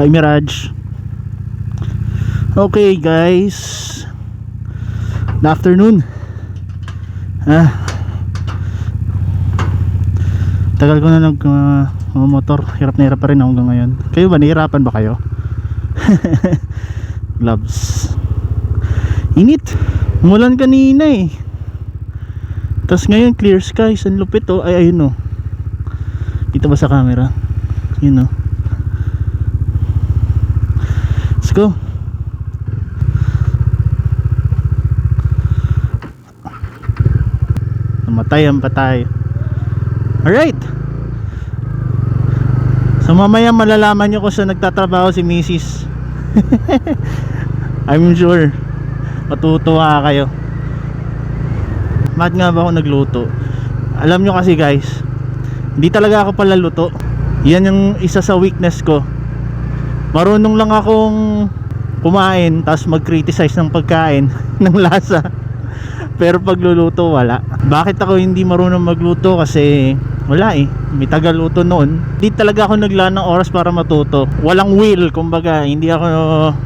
Bye Mirage. Okay guys. Good afternoon. Ah. Tagal ko na nag uh, motor. Hirap na hirap pa rin hanggang ngayon. Kayo ba nahihirapan ba kayo? Gloves. Init. Mulan kanina eh. Tapos ngayon clear skies. Ang lupit oh. Ay ayun oh. Kita ba sa camera? Yun oh. Let's go. Namatay ang patay. Alright. So mamaya malalaman nyo kung saan nagtatrabaho si Mrs. I'm sure matutuwa kayo. Mat nga ba ako nagluto? Alam nyo kasi guys, hindi talaga ako pala luto. Yan yung isa sa weakness ko. Marunong lang akong kumain tapos mag-criticize ng pagkain ng lasa. Pero pagluluto wala. Bakit ako hindi marunong magluto? Kasi wala eh. May tagaluto noon. Hindi talaga ako naglaan ng oras para matuto. Walang will, kumbaga. Hindi ako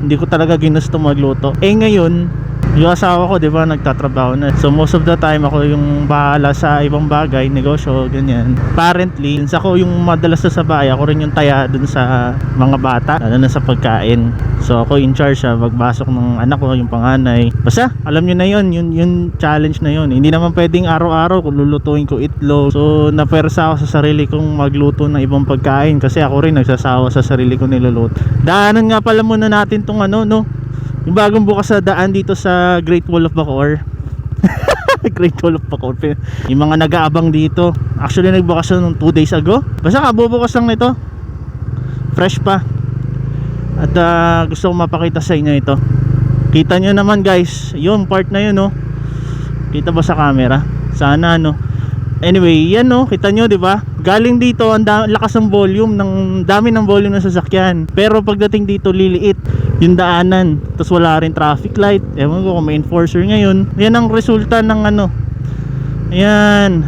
hindi ko talaga ginusto magluto. Eh ngayon, yung asawa ko, di ba, nagtatrabaho na. So, most of the time, ako yung bahala sa ibang bagay, negosyo, ganyan. Apparently, since ako yung madalas sa bahay, ako rin yung taya dun sa mga bata, lalo na sa pagkain. So, ako in charge sa magbasok ng anak ko, yung panganay. Basta, alam nyo na yun, yun, yun challenge na yun. Hindi naman pwedeng araw-araw kung lulutuin ko itlog. So, napersa ako sa sarili kong magluto ng ibang pagkain kasi ako rin nagsasawa sa sarili ko niluluto. Daanan nga pala muna natin tong ano, no? Yung bagong bukas sa daan dito sa Great Wall of Bacoor. Great Wall of Bacoor. Yung mga nag-aabang dito. Actually nagbukas na nung 2 days ago. Basta kabubukas lang nito. Fresh pa. At ah, gusto ko mapakita sa inyo ito. Kita nyo naman guys. Yung part na yun no. Kita ba sa camera? Sana no. Anyway, yan no, kita nyo 'di ba? Galing dito ang lakas ng volume ng dami ng volume ng sasakyan. Pero pagdating dito liliit yung daanan. Tapos wala rin traffic light. Ewan ko kung may enforcer ngayon. Yan ang resulta ng ano. Ayan.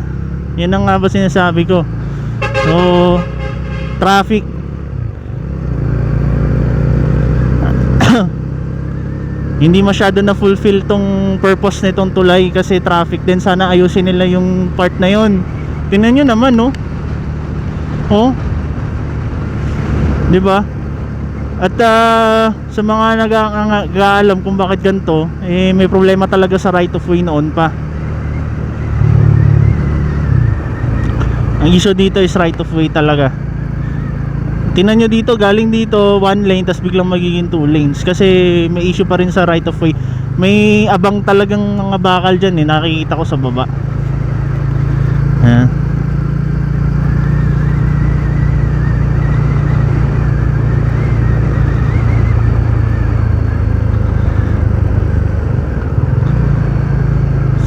Yan ang nga ba sinasabi ko. So, traffic. hindi masyado na fulfill tong purpose nitong tulay kasi traffic din sana ayusin nila yung part na yon tingnan nyo naman no oh. Di ba? At ah, sa mga nag-aalam kung bakit ganito eh may problema talaga sa right of way noon pa. Ang issue dito is right of way talaga. Tingnan nyo dito, galing dito one lane tapos biglang magiging two lanes. Kasi may issue pa rin sa right of way. May abang talagang mga bakal dyan eh, nakikita ko sa baba.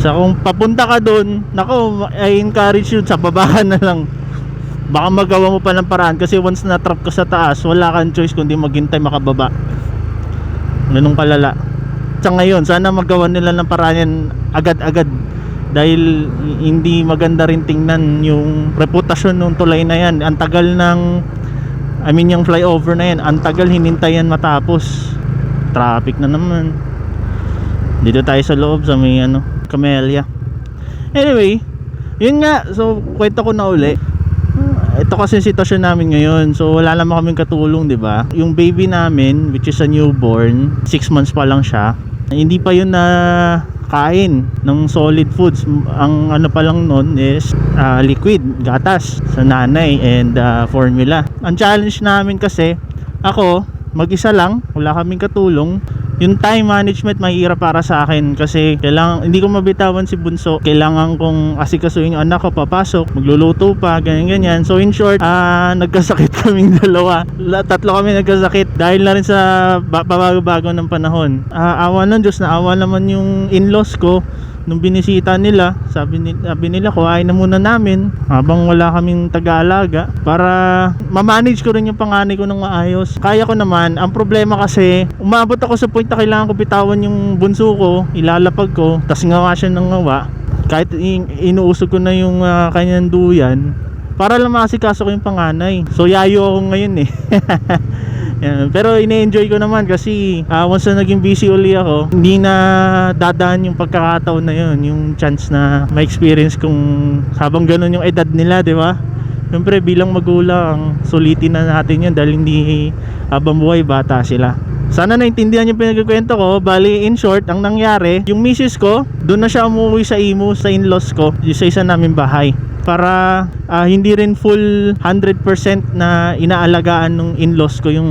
Sa kung papunta ka doon, nako, I encourage you sa babahan na lang. Baka magawa mo pa ng paraan kasi once na trap ka sa taas wala kang choice kundi maghintay makababa. Ganun kalala. Sa ngayon sana magawa nila ng paraan yan agad-agad. Dahil hindi maganda rin tingnan yung reputasyon ng tulay na yan. Ang tagal ng I mean yung flyover na yan ang tagal hinintayan matapos. Traffic na naman. Dito tayo sa loob sa may ano Camellia anyway yun nga so kwento ko na uli ito kasi yung sitwasyon namin ngayon. So wala naman kaming katulong, 'di ba? Yung baby namin, which is a newborn, 6 months pa lang siya. Hindi pa yun na kain ng solid foods. Ang ano pa lang noon is ah, liquid, gatas sa nanay and ah, formula. Ang challenge namin kasi ako mag-isa lang, wala kaming katulong yung time management mahirap para sa akin kasi kailangan hindi ko mabitawan si Bunso. Kailangan kong asikasuhin yung anak ko papasok magluluto pa ganyan ganyan so in short ah nagkasakit kaming dalawa. La- tatlo kami nagkasakit dahil na rin sa ba- bago-bago ng panahon. Ah, awa ng Diyos na awa naman yung in-laws ko nung binisita nila sabi, ni, sabi nila kuhain na muna namin habang wala kaming taga-alaga para ma-manage ko rin yung panganay ko ng maayos. Kaya ko naman ang problema kasi umabot ako sa point na kailangan ko bitawan yung bunso ko ilalapag ko tas ngawa siya ng ngawa. Kahit in- inuusog ko na yung ah, kanyang duyan para lang makasikaso ko yung panganay. So yayo ako ngayon eh Yan. Pero ine-enjoy ko naman kasi ah, once na naging busy uli ako, hindi na dadaan yung pagkakataon na yun, yung chance na ma-experience kung habang ganun yung edad nila, di ba? Siyempre bilang magulang, sulitin na natin yun dahil hindi habang buhay bata sila. Sana naintindihan yung pinagkikwento ko. Bali, in short, ang nangyari, yung misis ko, doon na siya umuwi sa imo, sa in-laws ko, sa isa namin bahay. Para ah, hindi rin full 100% na inaalagaan ng in-laws ko yung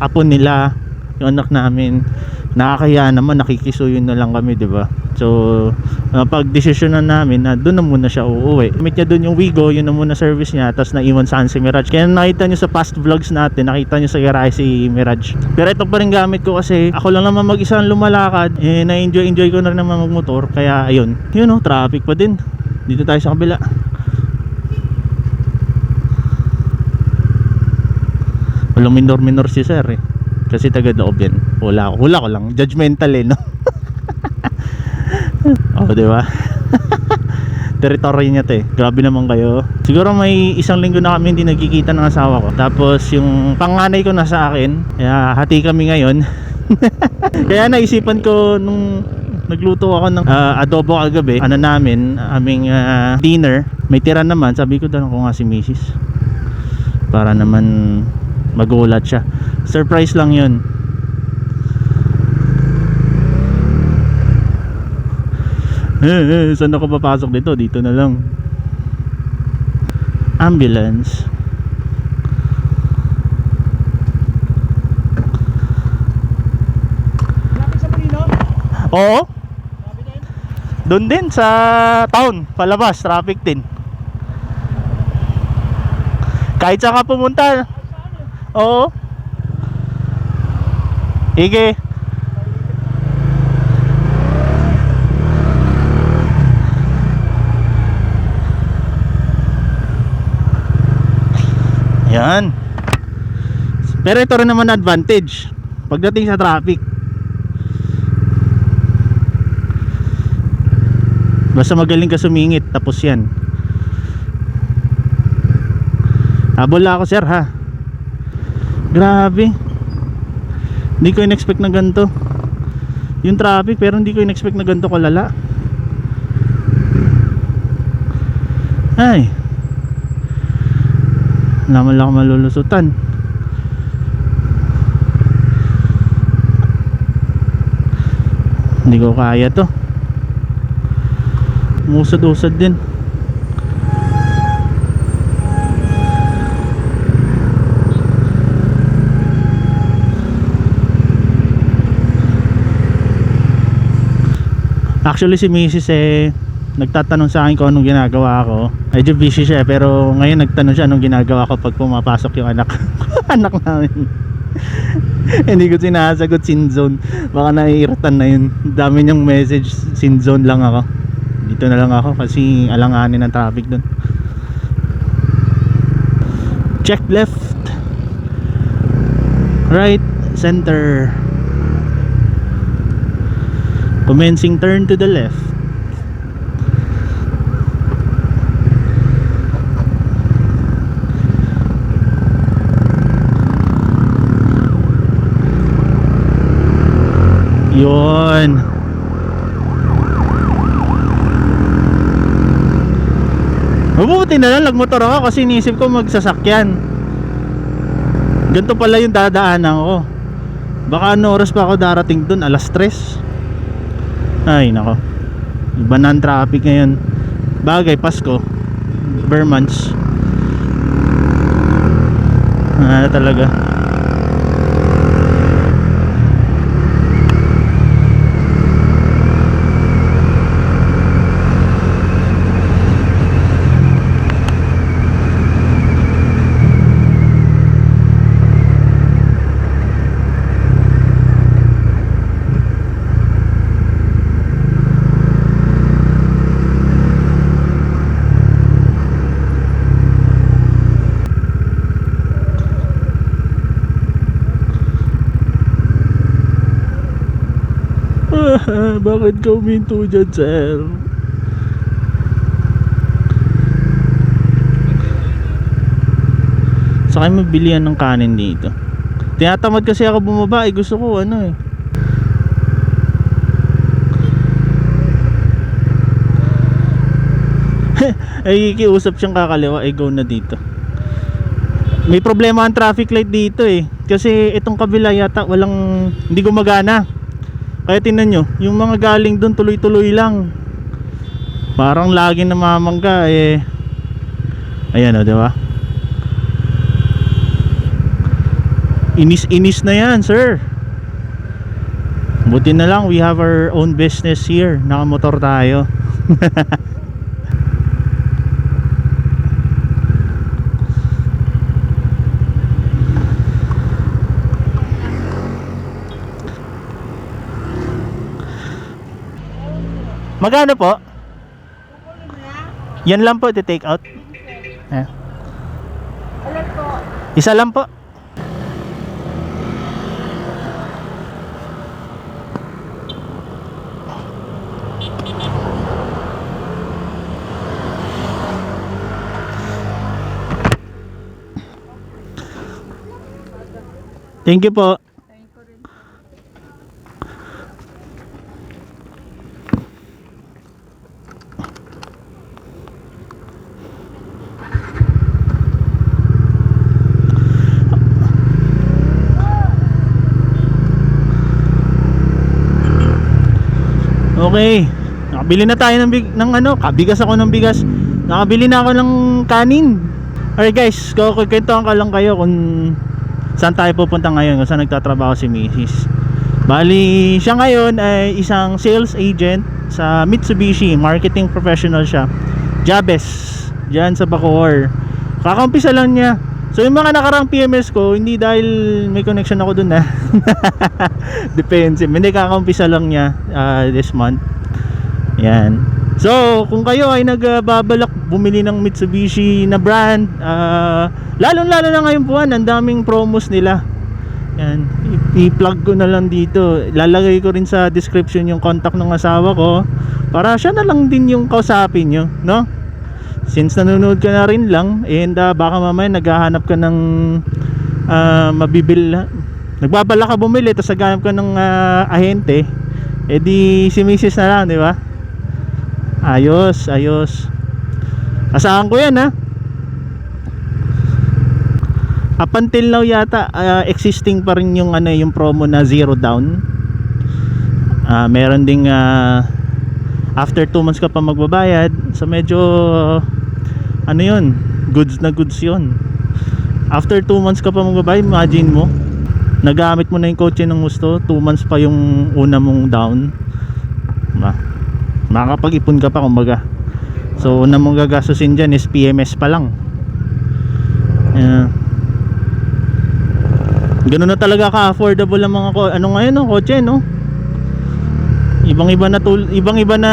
apo nila, yung anak namin. Nakakaya naman, nakikisuyo na lang kami, di ba? So, uh, pag desisyon na namin na doon na muna siya uuwi. Meet niya doon yung Wigo, yun na muna service niya, tapos naiwan saan si Mirage. Kaya nakita niyo sa past vlogs natin, nakita niyo sa garage si Mirage. Pero ito pa rin gamit ko kasi ako lang naman mag-isa ang lumalakad, eh, na-enjoy enjoy ko na rin naman magmotor, kaya ayun. Yun oh, traffic pa din. Dito tayo sa kabila. Walang minor-minor si sir eh. Kasi taga loob yan. Wala, wala ko lang. Judgmental eh, no? oh, di? Territory niya to eh. Grabe naman kayo. Siguro may isang linggo na kami hindi nagkikita ng asawa ko. Tapos yung panganay ko nasa akin. Kaya hati kami ngayon. Kaya naisipan ko nung nagluto ako ng ah, adobo kagabi. Ano namin, aming ah, dinner. May tira naman. Sabi ko doon ko nga si Mrs. Para naman magulat siya. Surprise lang yun. Eh, eh, saan ako papasok dito? Dito na lang. Ambulance. Oo. Doon din sa town, palabas, traffic din. Kahit saan ka pumunta. Oo. Ige. Yan. Pero ito rin naman advantage pagdating sa traffic. Basta magaling ka sumingit tapos yan. Habol ako sir ha. Grabe. Hindi ko in-expect na ganito. Yung traffic pero hindi ko in-expect na ganito kalala. Ay. Naman lang malulusutan. Hindi ko kaya to. Musad-usad din. Actually si Mrs. eh nagtatanong sa akin kung anong ginagawa ko. Medyo busy siya eh, pero ngayon nagtanong siya anong ginagawa ko pag pumapasok yung anak anak namin. Hindi ko sinasagot sin zone. Baka naiiratan na yun. Dami niyang message sin zone lang ako. Dito na lang ako kasi alanganin ng traffic doon. Check left. Right center. Commencing turn to the left. Yun. Mabuti na lang nagmotor ako kasi iniisip ko magsasakyan. Ganito pala yung dadaanan ko. Baka ano oras pa ako darating dun? Alas 3. Ay nako. Iba na ang traffic ngayon. Bagay, Pasko. Bermans. Ah, talaga. Bakit ka uminto dyan, sir? Sa kayo mabilihan ng kanin dito. Tinatamad kasi ako bumaba, eh gusto ko ano eh. ay kiusap siyang kakaliwa ay go na dito may problema ang traffic light dito eh kasi itong kabila yata walang hindi gumagana kaya tinan nyo yung mga galing doon tuloy tuloy lang. Parang lagi namamangga eh. Ayan o diba inis inis na yan sir. Buti na lang we have our own business here. Nakamotor tayo Magkano po? Yan lang po, take out. Eh. Isa lang po. Thank you po. Okay. Nakabili na tayo ng, ng ano, kabigas ako ng bigas. Nakabili na ako ng kanin. Alright guys, kukwentuhan ka lang kayo kung saan tayo pupunta ngayon, kung saan nagtatrabaho si Mrs. Bali, siya ngayon ay isang sales agent sa Mitsubishi, marketing professional siya. Jabes, dyan sa Bacoor. Kakampisa lang niya. So yung mga nakarang PMS ko, hindi dahil may connection ako dun ah. Defensive. Hindi kakampisa lang niya ah, this month. Yan. So, kung kayo ay nagbabalak bumili ng Mitsubishi na brand, ah, lalong-lalo na ngayong buwan, ang daming promos nila. Yan. I-plug ko na lang dito. Lalagay ko rin sa description yung contact ng asawa ko para siya na lang din yung kausapin nyo, no? Since nanonood ka na rin lang and ah, baka mamaya naghahanap ka ng ah, mabibil nagbabala ka bumili tapos naghahanap ka ng ah, ahente eh di si Mrs. na lang, di ba? Ayos, ayos. Asahan ko yan ha. Up until now yata ah, existing pa rin yung ano yung promo na zero down. Ah, meron ding ah, after 2 months ka pa magbabayad. So medyo ano yun, goods na goods yun. After 2 months ka pa magbabayad, imagine mo. Nagamit mo na yung kotse ng gusto, 2 months pa yung una mong down. Diba? makakapag-ipon ka pa kumbaga so una mong gagastusin dyan is PMS pa lang yeah. ganun na talaga ka-affordable ang mga ko ano ngayon no kotse no ibang iba na tul ibang iba na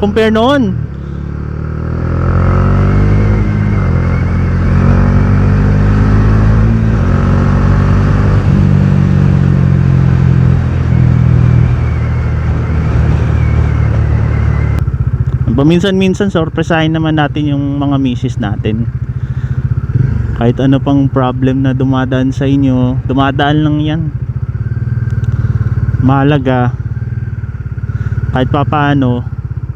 compare noon Paminsan-minsan sorpresahin naman natin yung mga misis natin. Kahit ano pang problem na dumadaan sa inyo, dumadaan lang 'yan. Mahalaga kahit papaano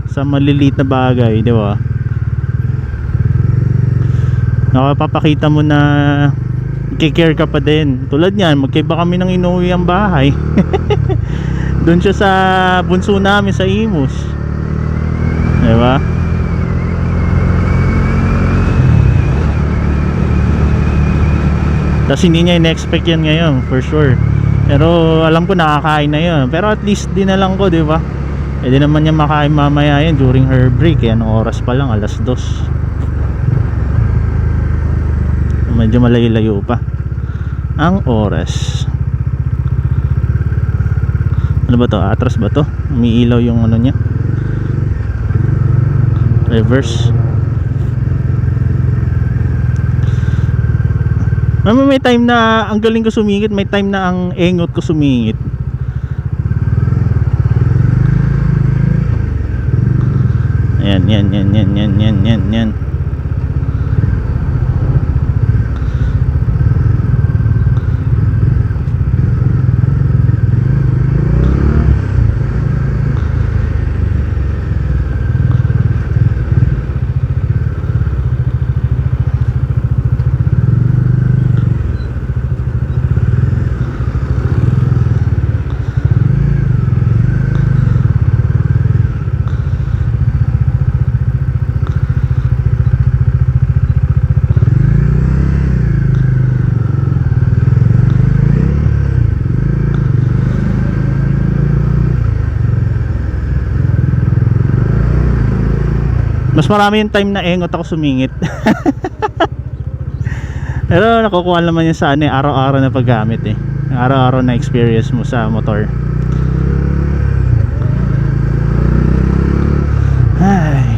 sa maliliit na bagay, di ba? Nakapapakita mo na kikare ka pa din. Tulad niyan, magkaiba kami ng inuwi ang bahay. Doon siya sa bunso namin sa Imus. Diba? Tapos hindi niya in-expect yan ngayon, for sure. Pero alam ko nakakain na yun. Pero at least din na lang ko, di ba? E di naman niya makain mamaya yan during her break. Eh. Anong oras pa lang? Alas dos. Medyo malayo-layo pa. Ang oras. Ano ba to? Atras ba to? Umiilaw yung ano niya reverse Mama, may time na ang galing ko sumingit, may time na ang engot ko sumingit. Ayan, yan, yan, yan, yan, yan, yan, yan. Mas marami yung time na engot ako sumingit. Pero nakukuha naman yan sa ano, eh, araw-araw na paggamit eh. Araw-araw na experience mo sa motor. Ay,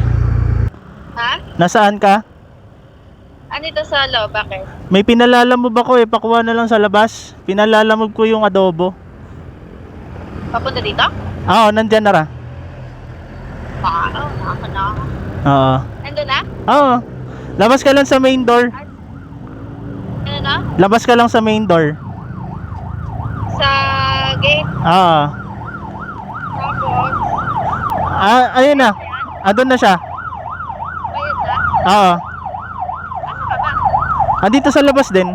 Ha? nasaan ka? Andito sa loob, bakit? May pinalalamog ako eh, pakuha na lang sa labas. Pinalalamog ko yung adobo. Papunta dito? Oo, nandyan na ra. Ah, oh, nakaka. Oo. Nandun na? Oo. Labas ka lang sa main door. Ano na? Labas ka lang sa main door. Sa gate. Oo. Tapos, Ah, ayun na. Ah, doon na siya. bayad na. Oo. Ano ka ba? Ah, dito sa labas din.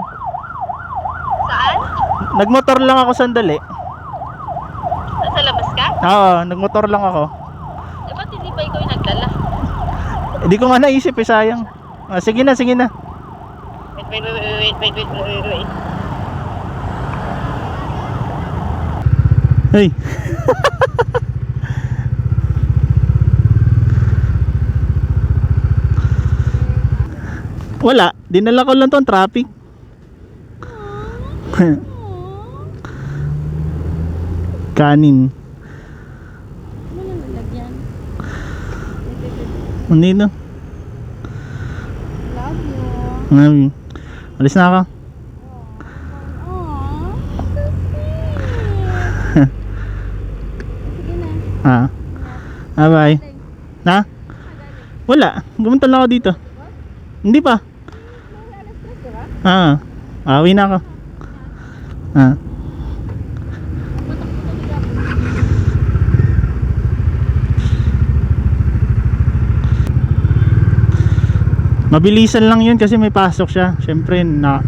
Saan? Nagmotor lang ako sandali. Nasa labas ka? Oo, nagmotor lang ako. Hindi ko nga naisip eh, sayang. Ah, sige na, sige na. Wait, wait, wait, wait, wait, wait, wait, wait. Hey. Wala, dinala ko lang tong traffic. Kanin. Hindi na. Love you. Ngayon. Alis na ako. Ah. Ah, bye. Na? Wala. Gumunta lang ako dito. Hindi pa. Ah. Ah, uwi na ako. Ah. Mabilisan lang yun kasi may pasok siya. Siyempre, na,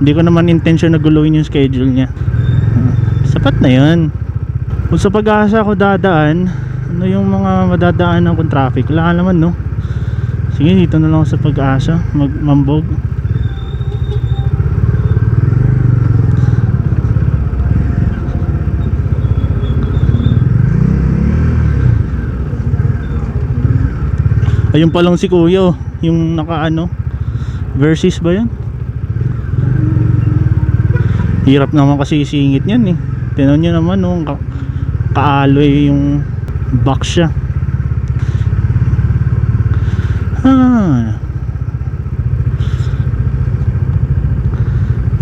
hindi ko naman intention na guluhin yung schedule niya. Ah, sapat na yun. Kung sa pag-asa ako dadaan, ano yung mga madadaanan kong traffic? Wala naman, no? Sige, dito na lang sa pag-asa. Magmambog. Ayun pa lang si Kuya, oh. yung naka ano, versus ba yan? Hirap naman kasi isingit niyan eh. Tinan nyo naman, oh, ka kaaloy yung box siya. Ah.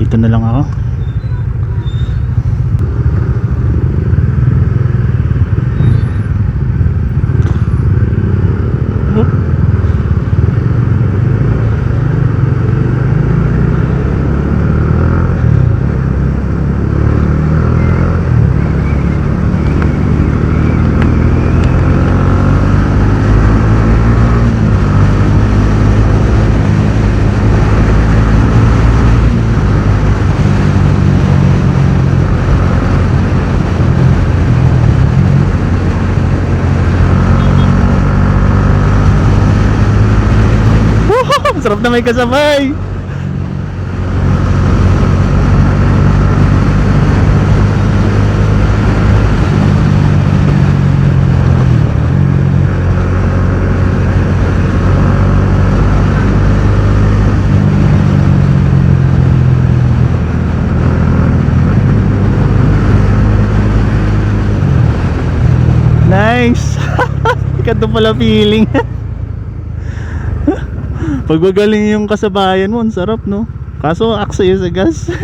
Dito na lang ako. Oop. Woohoo! Sarap na may kasabay. Nice! Ganda pala feeling. Pag magaling yung kasabayan mo, ang sarap no? Kaso aksaya sa gas.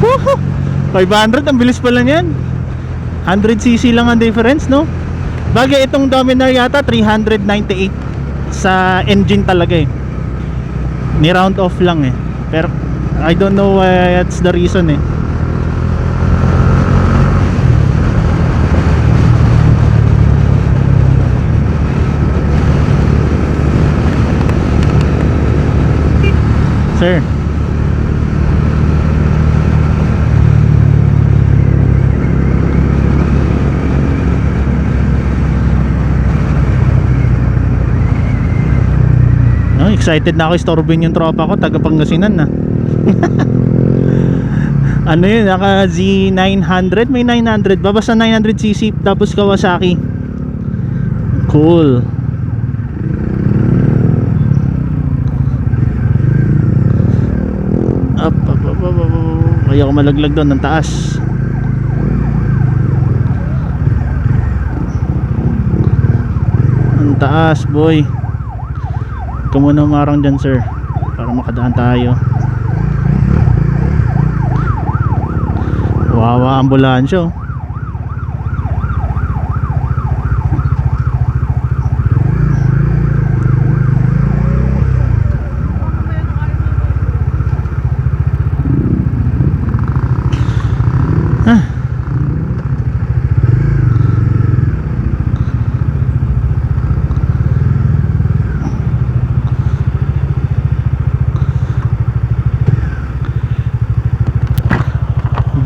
Woohoo! 500, ang bilis pala niyan. 100cc lang ang difference, no? Bagay itong Dominar yata 398 sa engine talaga eh. Ni round off lang eh. Pero I don't know why that's the reason eh. Sir. Excited na ako istorbin yung tropa ko, taga Pangasinan na. ano yun, naka Z900, may 900 ba? Basta 900cc, tapos Kawasaki. Cool. Up, up, up, up, up, up. Malaglag doon ng taas. Ang taas, boy. Ikaw muna umarang dyan, sir. Para makadaan tayo. Wawa ambulansya,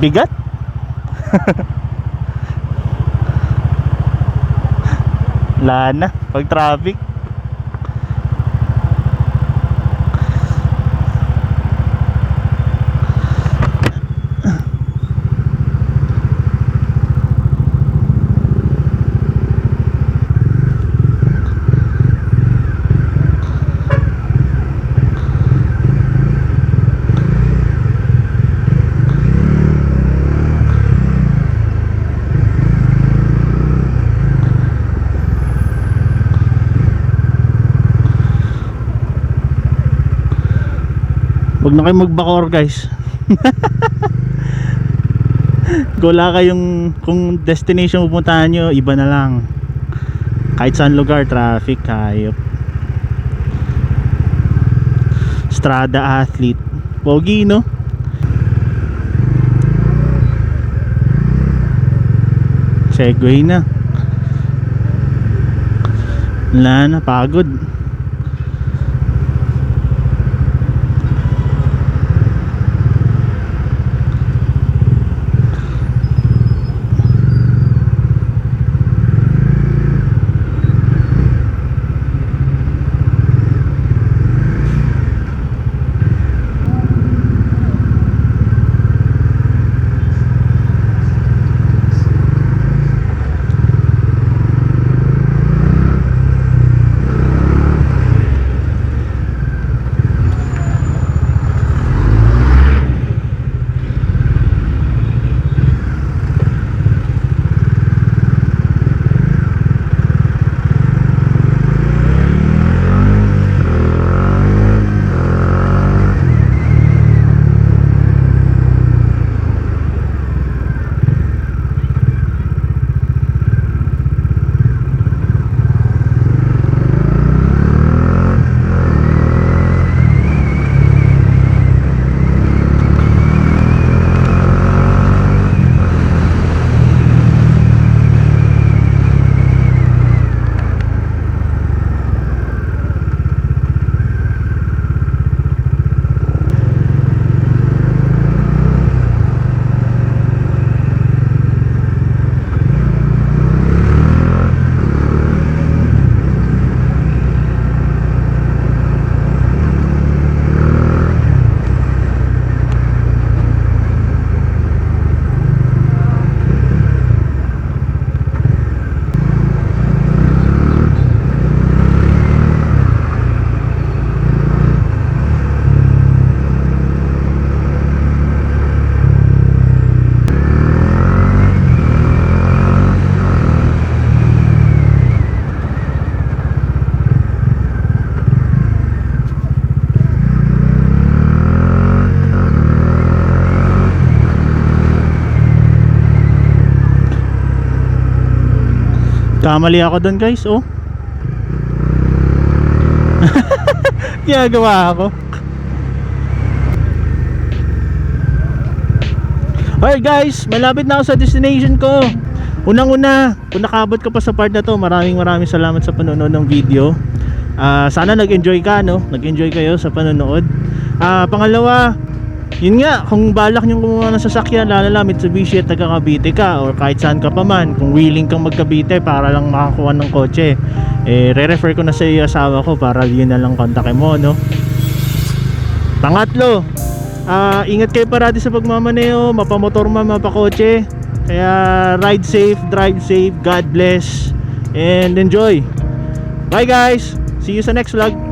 Bigat? Wala na, pag traffic. Huwag na kayo magbakor guys. Wala kayong Kung destination pupuntahan nyo Iba na lang. Kahit saan lugar Traffic hayop. Strada athlete. Pogi no? Segway na. Wala na pagod Kamali ako doon guys, oh. Ginagawa ako. Alright guys, malapit na ako sa destination ko. Unang-una, kung nakabot ka pa sa part na to, maraming maraming salamat sa panonood ng video. Ah, sana nag-enjoy ka, no? Nag-enjoy kayo sa panonood. Ah, pangalawa, Yun nga, kung balak nyo kumuha ng sasakyan, lalala Mitsubishi at taga Cavite ka or kahit saan ka pa man, kung willing kang magkabite para lang makakuha ng kotse, eh, re-refer ko na sa iyo asawa ko para yun na lang kontakin mo, no? Pangatlo, ah, ingat kayo parati sa pagmamaneo, mapamotor man, mapakotse. Kaya ride safe, drive safe, God bless, and enjoy. Bye guys! See you sa next vlog.